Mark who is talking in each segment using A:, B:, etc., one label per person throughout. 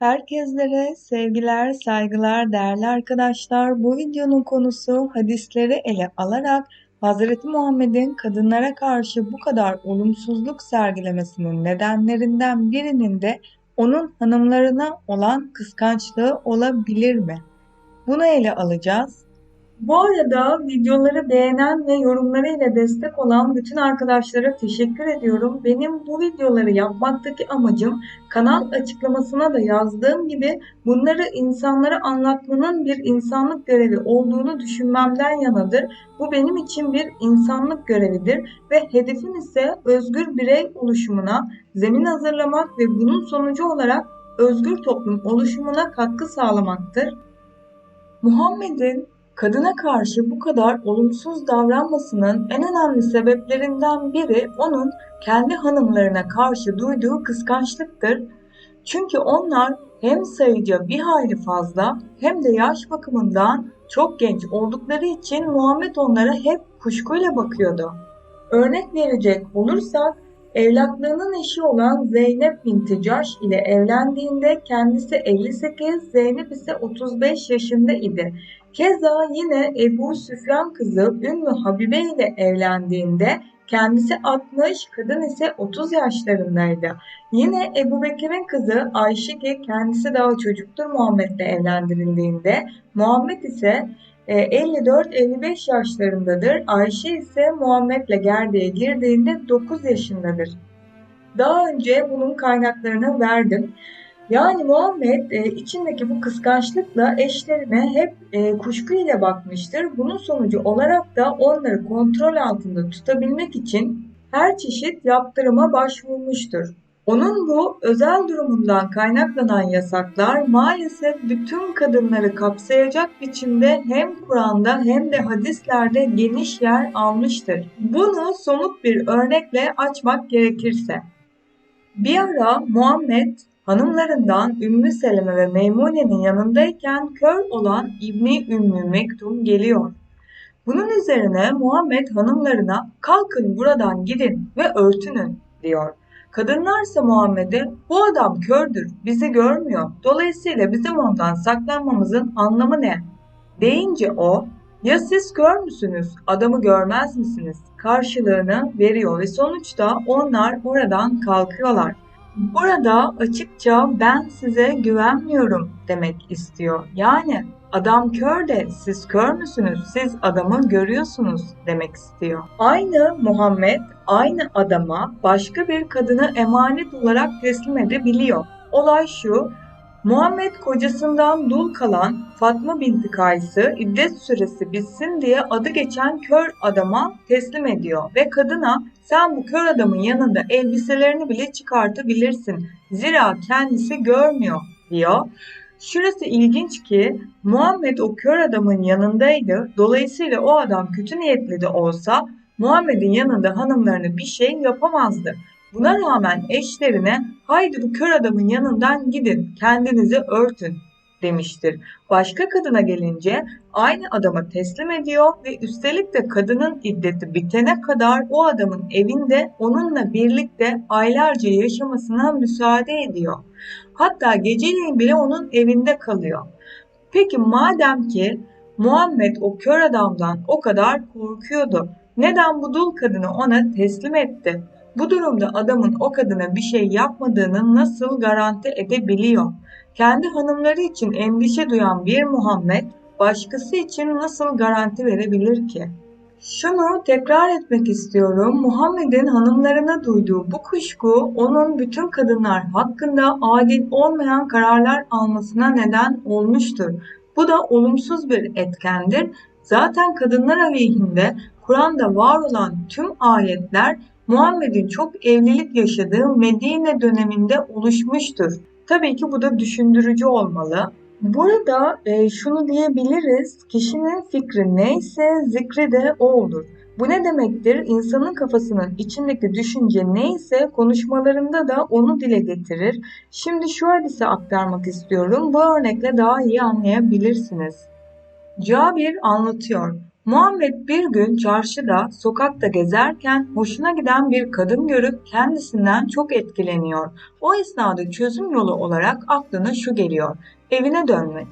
A: Herkeslere sevgiler, saygılar, değerli arkadaşlar. Bu videonun konusu hadisleri ele alarak Hz. Muhammed'in kadınlara karşı bu kadar olumsuzluk sergilemesinin nedenlerinden birinin de onun hanımlarına olan kıskançlığı olabilir mi? Bunu ele alacağız. Bu arada videoları beğenen ve yorumlarıyla destek olan bütün arkadaşlara teşekkür ediyorum. Benim bu videoları yapmaktaki amacım kanal açıklamasına da yazdığım gibi bunları insanlara anlatmanın bir insanlık görevi olduğunu düşünmemden yanadır. Bu benim için bir insanlık görevidir ve hedefim ise özgür birey oluşumuna zemin hazırlamak ve bunun sonucu olarak özgür toplum oluşumuna katkı sağlamaktır. Muhammed'in kadına karşı bu kadar olumsuz davranmasının en önemli sebeplerinden biri onun kendi hanımlarına karşı duyduğu kıskançlıktır. Çünkü onlar hem sayıca bir hayli fazla hem de yaş bakımından çok genç oldukları için Muhammed onlara hep kuşkuyla bakıyordu. Örnek verecek olursak evlatlığının eşi olan Zeynep binti Caş ile evlendiğinde kendisi 58, Zeynep ise 35 yaşında idi. Keza yine Ebu Süfyan kızı Ümmü Habibe ile evlendiğinde kendisi 60, kadın ise 30 yaşlarındaydı. Yine Ebu Bekir'in kızı Ayşe ki kendisi daha çocuktur Muhammed'le evlendirildiğinde Muhammed ise 54-55 e, yaşlarındadır. Ayşe ise Muhammed'le gerdeğe girdiğinde 9 yaşındadır. Daha önce bunun kaynaklarını verdim. Yani Muhammed e, içindeki bu kıskançlıkla eşlerine hep e, kuşku ile bakmıştır. Bunun sonucu olarak da onları kontrol altında tutabilmek için her çeşit yaptırıma başvurmuştur. Onun bu özel durumundan kaynaklanan yasaklar maalesef bütün kadınları kapsayacak biçimde hem Kur'an'da hem de hadislerde geniş yer almıştır. Bunu somut bir örnekle açmak gerekirse. Bir ara Muhammed hanımlarından Ümmü Seleme ve Meymune'nin yanındayken kör olan İbni Ümmü Mektum geliyor. Bunun üzerine Muhammed hanımlarına kalkın buradan gidin ve örtünün diyor. Kadınlarsa Muhammed'e bu adam kördür, bizi görmüyor. Dolayısıyla bizim ondan saklanmamızın anlamı ne? Deyince o, ya siz kör müsünüz, adamı görmez misiniz? Karşılığını veriyor ve sonuçta onlar oradan kalkıyorlar. Burada açıkça ben size güvenmiyorum demek istiyor. Yani Adam kör de siz kör müsünüz? Siz adamı görüyorsunuz demek istiyor. Aynı Muhammed aynı adama başka bir kadını emanet olarak teslim edebiliyor. Olay şu, Muhammed kocasından dul kalan Fatma binti Kays'ı iddet süresi bitsin diye adı geçen kör adama teslim ediyor ve kadına sen bu kör adamın yanında elbiselerini bile çıkartabilirsin. Zira kendisi görmüyor diyor. Şurası ilginç ki Muhammed o kör adamın yanındaydı. Dolayısıyla o adam kötü niyetli de olsa Muhammed'in yanında hanımlarını bir şey yapamazdı. Buna rağmen eşlerine haydi bu kör adamın yanından gidin kendinizi örtün demiştir. Başka kadına gelince aynı adama teslim ediyor ve üstelik de kadının iddeti bitene kadar o adamın evinde onunla birlikte aylarca yaşamasına müsaade ediyor. Hatta geceleyin bile onun evinde kalıyor. Peki madem ki Muhammed o kör adamdan o kadar korkuyordu. Neden bu dul kadını ona teslim etti? Bu durumda adamın o kadına bir şey yapmadığını nasıl garanti edebiliyor? Kendi hanımları için endişe duyan bir Muhammed başkası için nasıl garanti verebilir ki? Şunu tekrar etmek istiyorum. Muhammed'in hanımlarına duyduğu bu kuşku onun bütün kadınlar hakkında adil olmayan kararlar almasına neden olmuştur. Bu da olumsuz bir etkendir. Zaten kadınlar aleyhinde Kur'an'da var olan tüm ayetler Muhammed'in çok evlilik yaşadığı Medine döneminde oluşmuştur. Tabii ki bu da düşündürücü olmalı. Burada e, şunu diyebiliriz, kişinin fikri neyse zikri de o olur. Bu ne demektir? İnsanın kafasının içindeki düşünce neyse konuşmalarında da onu dile getirir. Şimdi şu hadise aktarmak istiyorum. Bu örnekle daha iyi anlayabilirsiniz. Cabir anlatıyor. Muhammed bir gün çarşıda, sokakta gezerken hoşuna giden bir kadın görüp kendisinden çok etkileniyor. O esnada çözüm yolu olarak aklına şu geliyor. Evine dönmek.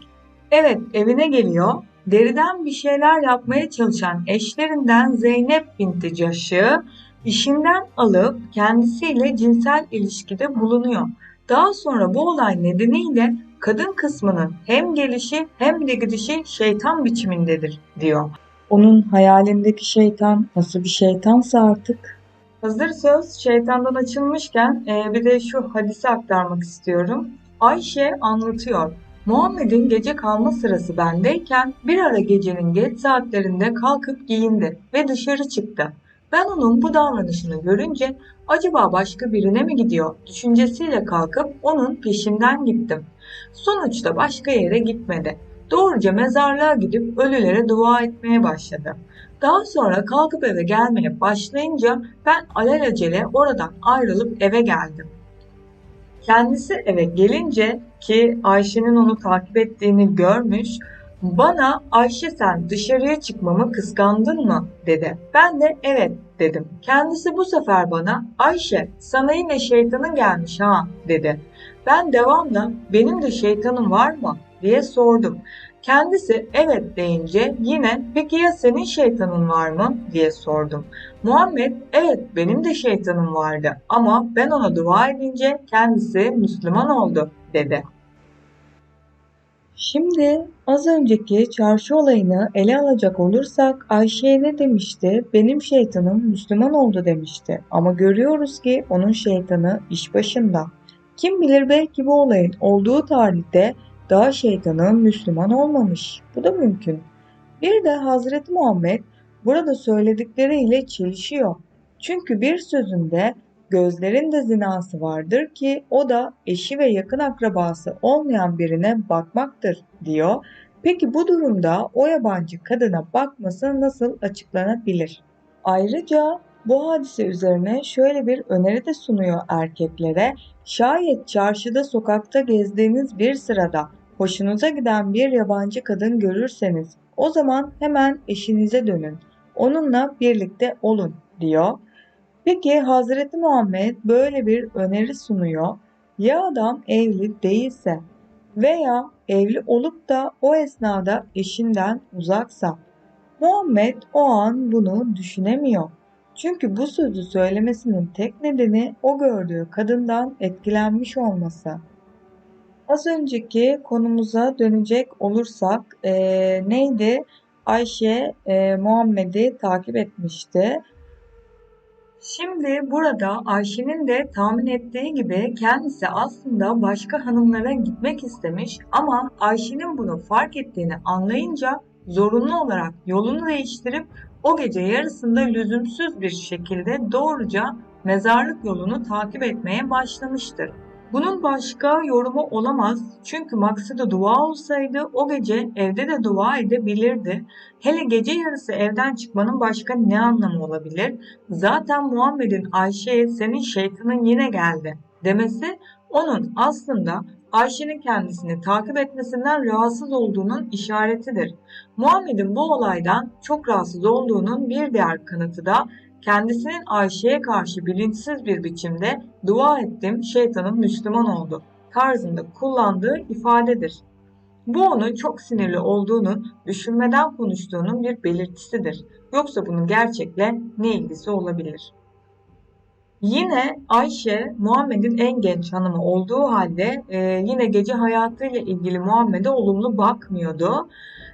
A: Evet, evine geliyor. Deriden bir şeyler yapmaya çalışan eşlerinden Zeynep binti Caş'ı işinden alıp kendisiyle cinsel ilişkide bulunuyor. Daha sonra bu olay nedeniyle kadın kısmının hem gelişi hem de gidişi şeytan biçimindedir diyor. Onun hayalindeki şeytan nasıl bir şeytansa artık. Hazır söz şeytandan açılmışken e, bir de şu hadisi aktarmak istiyorum. Ayşe anlatıyor. Muhammed'in gece kalma sırası bendeyken bir ara gecenin geç saatlerinde kalkıp giyindi ve dışarı çıktı. Ben onun bu davranışını görünce acaba başka birine mi gidiyor düşüncesiyle kalkıp onun peşinden gittim. Sonuçta başka yere gitmedi. Doğruca mezarlığa gidip ölülere dua etmeye başladı. Daha sonra kalkıp eve gelmeye başlayınca ben alelacele oradan ayrılıp eve geldim. Kendisi eve gelince ki Ayşe'nin onu takip ettiğini görmüş, bana Ayşe sen dışarıya çıkmamı kıskandın mı dedi. Ben de evet dedim. Kendisi bu sefer bana Ayşe sana yine şeytanın gelmiş ha dedi. Ben devamla benim de şeytanım var mı diye sordum. Kendisi evet deyince yine peki ya senin şeytanın var mı diye sordum. Muhammed evet benim de şeytanım vardı ama ben ona dua edince kendisi Müslüman oldu dedi. Şimdi az önceki çarşı olayını ele alacak olursak Ayşe'ye ne demişti? Benim şeytanım Müslüman oldu demişti. Ama görüyoruz ki onun şeytanı iş başında. Kim bilir belki bu olayın olduğu tarihte daha şeytanı Müslüman olmamış. Bu da mümkün. Bir de Hazreti Muhammed burada söyledikleriyle çelişiyor. Çünkü bir sözünde gözlerin de zinası vardır ki o da eşi ve yakın akrabası olmayan birine bakmaktır diyor. Peki bu durumda o yabancı kadına bakması nasıl açıklanabilir? Ayrıca bu hadise üzerine şöyle bir öneri de sunuyor erkeklere. Şayet çarşıda sokakta gezdiğiniz bir sırada hoşunuza giden bir yabancı kadın görürseniz o zaman hemen eşinize dönün. Onunla birlikte olun diyor. Peki Hazreti Muhammed böyle bir öneri sunuyor. Ya adam evli değilse veya evli olup da o esnada eşinden uzaksa Muhammed o an bunu düşünemiyor. Çünkü bu sözü söylemesinin tek nedeni o gördüğü kadından etkilenmiş olması. Az önceki konumuza dönecek olursak e, neydi? Ayşe e, Muhammed'i takip etmişti. Şimdi burada Ayşe'nin de tahmin ettiği gibi kendisi aslında başka hanımlara gitmek istemiş ama Ayşe'nin bunu fark ettiğini anlayınca zorunlu olarak yolunu değiştirip o gece yarısında lüzumsuz bir şekilde doğruca mezarlık yolunu takip etmeye başlamıştır. Bunun başka yorumu olamaz çünkü maksadı dua olsaydı o gece evde de dua edebilirdi. Hele gece yarısı evden çıkmanın başka ne anlamı olabilir? Zaten Muhammed'in Ayşe'ye senin şeytanın yine geldi demesi onun aslında Ayşe'nin kendisini takip etmesinden rahatsız olduğunun işaretidir. Muhammed'in bu olaydan çok rahatsız olduğunun bir diğer kanıtı da kendisinin Ayşe'ye karşı bilinçsiz bir biçimde dua ettim şeytanın Müslüman oldu tarzında kullandığı ifadedir. Bu onun çok sinirli olduğunu, düşünmeden konuştuğunun bir belirtisidir. Yoksa bunun gerçekle ne ilgisi olabilir? Yine Ayşe Muhammed'in en genç hanımı olduğu halde e, yine gece hayatıyla ilgili Muhammed'e olumlu bakmıyordu.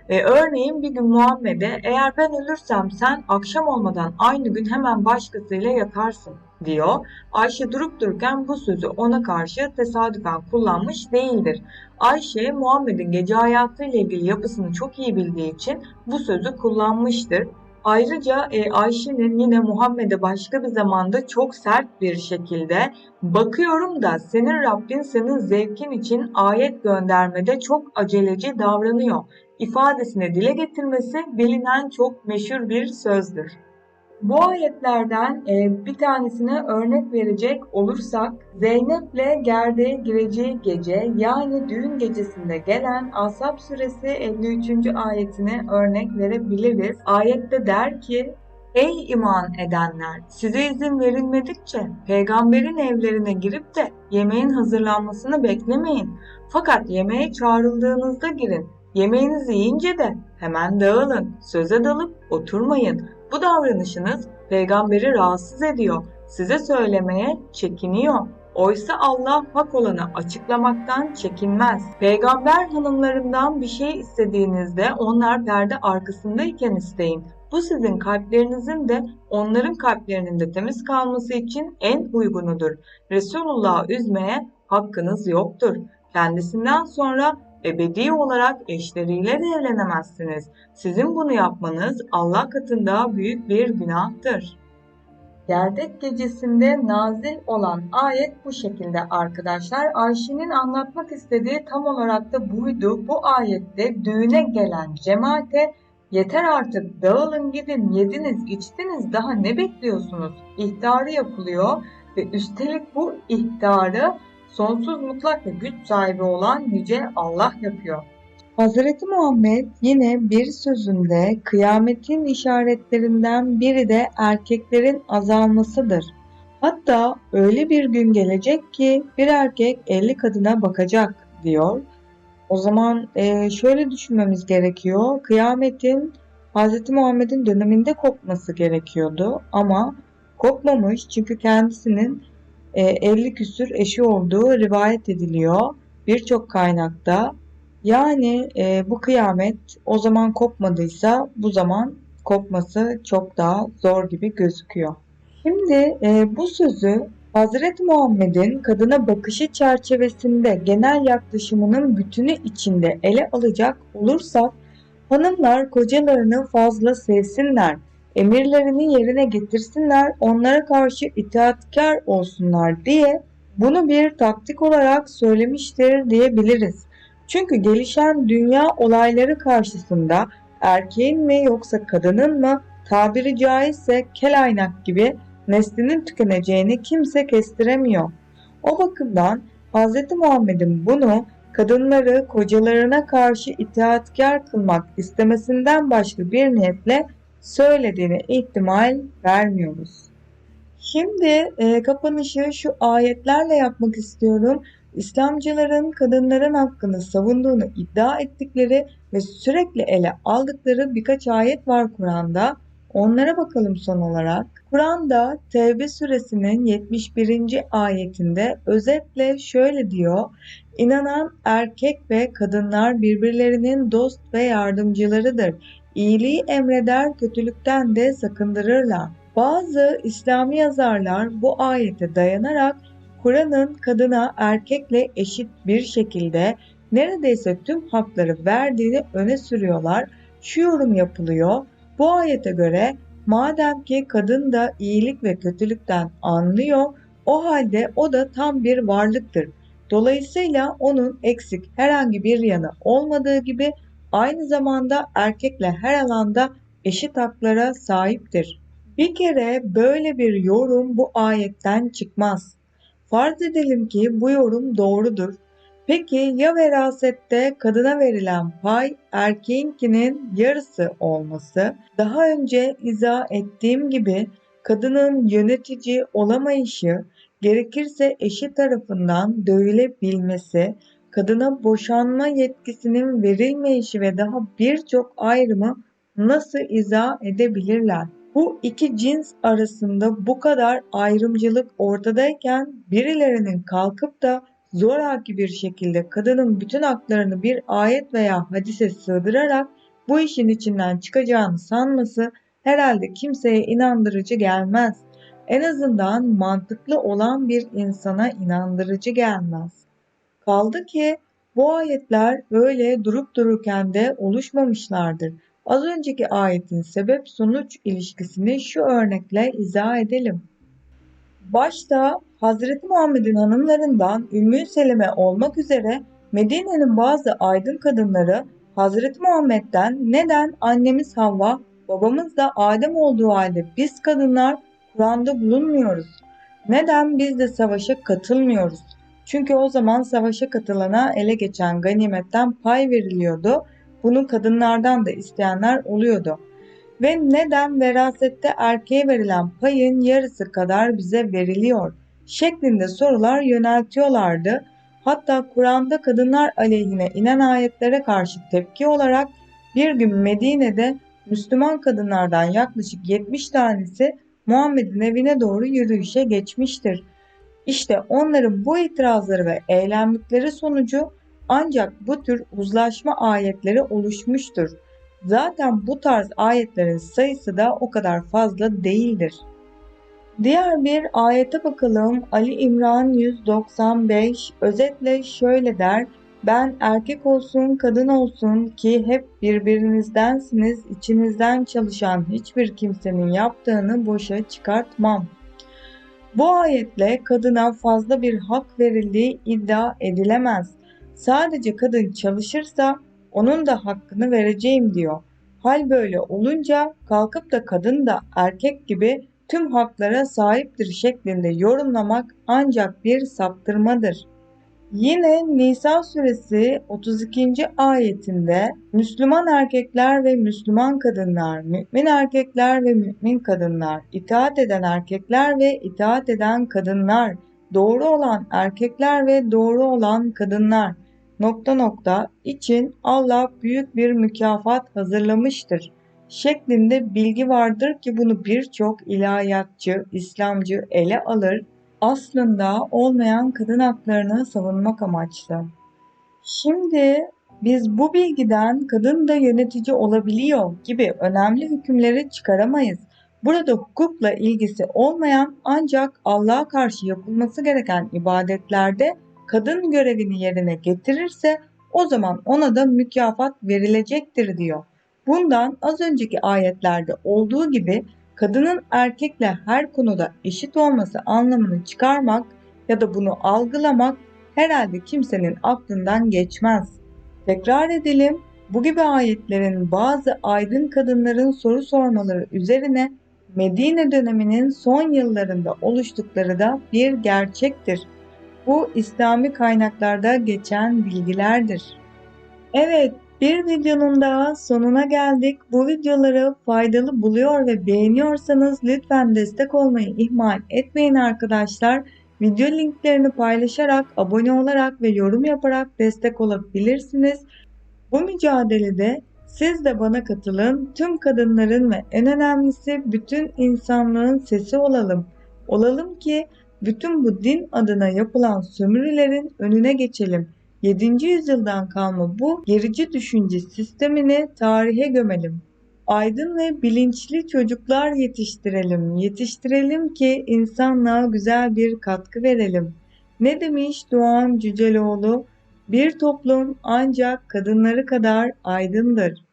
A: E, örneğin bir gün Muhammed'e eğer ben ölürsem sen akşam olmadan aynı gün hemen başkasıyla yatarsın diyor. Ayşe durup dururken bu sözü ona karşı tesadüfen kullanmış değildir. Ayşe Muhammed'in gece hayatıyla ilgili yapısını çok iyi bildiği için bu sözü kullanmıştır. Ayrıca e, Ayşe'nin yine Muhammed'e başka bir zamanda çok sert bir şekilde bakıyorum da senin Rabbin senin zevkin için ayet göndermede çok aceleci davranıyor ifadesine dile getirmesi bilinen çok meşhur bir sözdür. Bu ayetlerden e, bir tanesine örnek verecek olursak Zeynep'le gerdeğe gireceği gece yani düğün gecesinde gelen Asap suresi 53. ayetine örnek verebiliriz. Ayette der ki Ey iman edenler! Size izin verilmedikçe peygamberin evlerine girip de yemeğin hazırlanmasını beklemeyin. Fakat yemeğe çağrıldığınızda girin. Yemeğinizi yiyince de hemen dağılın. Söze dalıp oturmayın. Bu davranışınız peygamberi rahatsız ediyor. Size söylemeye çekiniyor. Oysa Allah hak olanı açıklamaktan çekinmez. Peygamber hanımlarından bir şey istediğinizde onlar perde arkasındayken isteyin. Bu sizin kalplerinizin de onların kalplerinin de temiz kalması için en uygunudur. Resulullah'ı üzmeye hakkınız yoktur. Kendisinden sonra ebedi olarak eşleriyle de evlenemezsiniz. Sizin bunu yapmanız Allah katında büyük bir günahtır. Gerdek gecesinde nazil olan ayet bu şekilde arkadaşlar. Ayşe'nin anlatmak istediği tam olarak da buydu. Bu ayette düğüne gelen cemaate yeter artık dağılın gidin yediniz içtiniz daha ne bekliyorsunuz? İhtarı yapılıyor ve üstelik bu ihtarı sonsuz mutlak ve güç sahibi olan Yüce Allah yapıyor. Hazreti Muhammed yine bir sözünde kıyametin işaretlerinden biri de erkeklerin azalmasıdır. Hatta öyle bir gün gelecek ki bir erkek 50 kadına bakacak diyor. O zaman e, şöyle düşünmemiz gerekiyor. Kıyametin Hz. Muhammed'in döneminde kopması gerekiyordu ama kopmamış çünkü kendisinin 50 küsür eşi olduğu rivayet ediliyor birçok kaynakta. Yani e, bu kıyamet o zaman kopmadıysa bu zaman kopması çok daha zor gibi gözüküyor. Şimdi e, bu sözü Hazreti Muhammed'in kadına bakışı çerçevesinde genel yaklaşımının bütünü içinde ele alacak olursak hanımlar kocalarını fazla sevsinler, emirlerini yerine getirsinler, onlara karşı itaatkar olsunlar diye bunu bir taktik olarak söylemiştir diyebiliriz. Çünkü gelişen dünya olayları karşısında erkeğin mi yoksa kadının mı tabiri caizse kel aynak gibi neslinin tükeneceğini kimse kestiremiyor. O bakımdan Hz. Muhammed'in bunu kadınları kocalarına karşı itaatkar kılmak istemesinden başka bir niyetle söylediğine ihtimal vermiyoruz. Şimdi e, kapanışı şu ayetlerle yapmak istiyorum. İslamcıların kadınların hakkını savunduğunu iddia ettikleri ve sürekli ele aldıkları birkaç ayet var Kur'an'da. Onlara bakalım son olarak. Kur'an'da Tevbe suresinin 71. ayetinde özetle şöyle diyor. İnanan erkek ve kadınlar birbirlerinin dost ve yardımcılarıdır. İyiliği emreder, kötülükten de sakındırırlar. Bazı İslami yazarlar bu ayete dayanarak Kur'an'ın kadına erkekle eşit bir şekilde neredeyse tüm hakları verdiğini öne sürüyorlar. Şu yorum yapılıyor. Bu ayete göre madem ki kadın da iyilik ve kötülükten anlıyor, o halde o da tam bir varlıktır. Dolayısıyla onun eksik herhangi bir yanı olmadığı gibi aynı zamanda erkekle her alanda eşit haklara sahiptir. Bir kere böyle bir yorum bu ayetten çıkmaz. Farz edelim ki bu yorum doğrudur. Peki ya verasette kadına verilen pay erkeğinkinin yarısı olması? Daha önce izah ettiğim gibi kadının yönetici olamayışı, gerekirse eşi tarafından dövülebilmesi, kadına boşanma yetkisinin verilmeyişi ve daha birçok ayrımı nasıl izah edebilirler? Bu iki cins arasında bu kadar ayrımcılık ortadayken birilerinin kalkıp da zoraki bir şekilde kadının bütün haklarını bir ayet veya hadise sığdırarak bu işin içinden çıkacağını sanması herhalde kimseye inandırıcı gelmez. En azından mantıklı olan bir insana inandırıcı gelmez. Kaldı ki bu ayetler böyle durup dururken de oluşmamışlardır. Az önceki ayetin sebep sonuç ilişkisini şu örnekle izah edelim. Başta Hazreti Muhammed'in hanımlarından Ümmü Seleme olmak üzere Medine'nin bazı aydın kadınları Hazreti Muhammed'den neden annemiz Havva Babamız da Adem olduğu halde biz kadınlar Kur'an'da bulunmuyoruz. Neden biz de savaşa katılmıyoruz? Çünkü o zaman savaşa katılana ele geçen ganimetten pay veriliyordu. Bunu kadınlardan da isteyenler oluyordu. Ve neden verasette erkeğe verilen payın yarısı kadar bize veriliyor? şeklinde sorular yöneltiyorlardı. Hatta Kur'an'da kadınlar aleyhine inen ayetlere karşı tepki olarak bir gün Medine'de Müslüman kadınlardan yaklaşık 70 tanesi Muhammed'in evine doğru yürüyüşe geçmiştir. İşte onların bu itirazları ve eylemlikleri sonucu ancak bu tür uzlaşma ayetleri oluşmuştur. Zaten bu tarz ayetlerin sayısı da o kadar fazla değildir. Diğer bir ayete bakalım. Ali İmran 195 özetle şöyle der. Ben erkek olsun kadın olsun ki hep birbirinizdensiniz içinizden çalışan hiçbir kimsenin yaptığını boşa çıkartmam. Bu ayetle kadına fazla bir hak verildiği iddia edilemez. Sadece kadın çalışırsa onun da hakkını vereceğim diyor. Hal böyle olunca kalkıp da kadın da erkek gibi tüm haklara sahiptir şeklinde yorumlamak ancak bir saptırmadır. Yine Nisa suresi 32. ayetinde Müslüman erkekler ve Müslüman kadınlar, mümin erkekler ve mümin kadınlar, itaat eden erkekler ve itaat eden kadınlar, doğru olan erkekler ve doğru olan kadınlar nokta nokta için Allah büyük bir mükafat hazırlamıştır şeklinde bilgi vardır ki bunu birçok ilahiyatçı, İslamcı ele alır aslında olmayan kadın haklarını savunmak amaçlı. Şimdi biz bu bilgiden kadın da yönetici olabiliyor gibi önemli hükümleri çıkaramayız. Burada hukukla ilgisi olmayan ancak Allah'a karşı yapılması gereken ibadetlerde kadın görevini yerine getirirse o zaman ona da mükafat verilecektir diyor. Bundan az önceki ayetlerde olduğu gibi kadının erkekle her konuda eşit olması anlamını çıkarmak ya da bunu algılamak herhalde kimsenin aklından geçmez. Tekrar edelim, bu gibi ayetlerin bazı aydın kadınların soru sormaları üzerine Medine döneminin son yıllarında oluştukları da bir gerçektir. Bu İslami kaynaklarda geçen bilgilerdir. Evet, bir videonun daha sonuna geldik. Bu videoları faydalı buluyor ve beğeniyorsanız lütfen destek olmayı ihmal etmeyin arkadaşlar. Video linklerini paylaşarak, abone olarak ve yorum yaparak destek olabilirsiniz. Bu mücadelede siz de bana katılın. Tüm kadınların ve en önemlisi bütün insanlığın sesi olalım. Olalım ki bütün bu din adına yapılan sömürülerin önüne geçelim. 7. yüzyıldan kalma bu gerici düşünce sistemini tarihe gömelim. Aydın ve bilinçli çocuklar yetiştirelim. Yetiştirelim ki insanlığa güzel bir katkı verelim. Ne demiş Doğan Cüceloğlu? Bir toplum ancak kadınları kadar aydındır.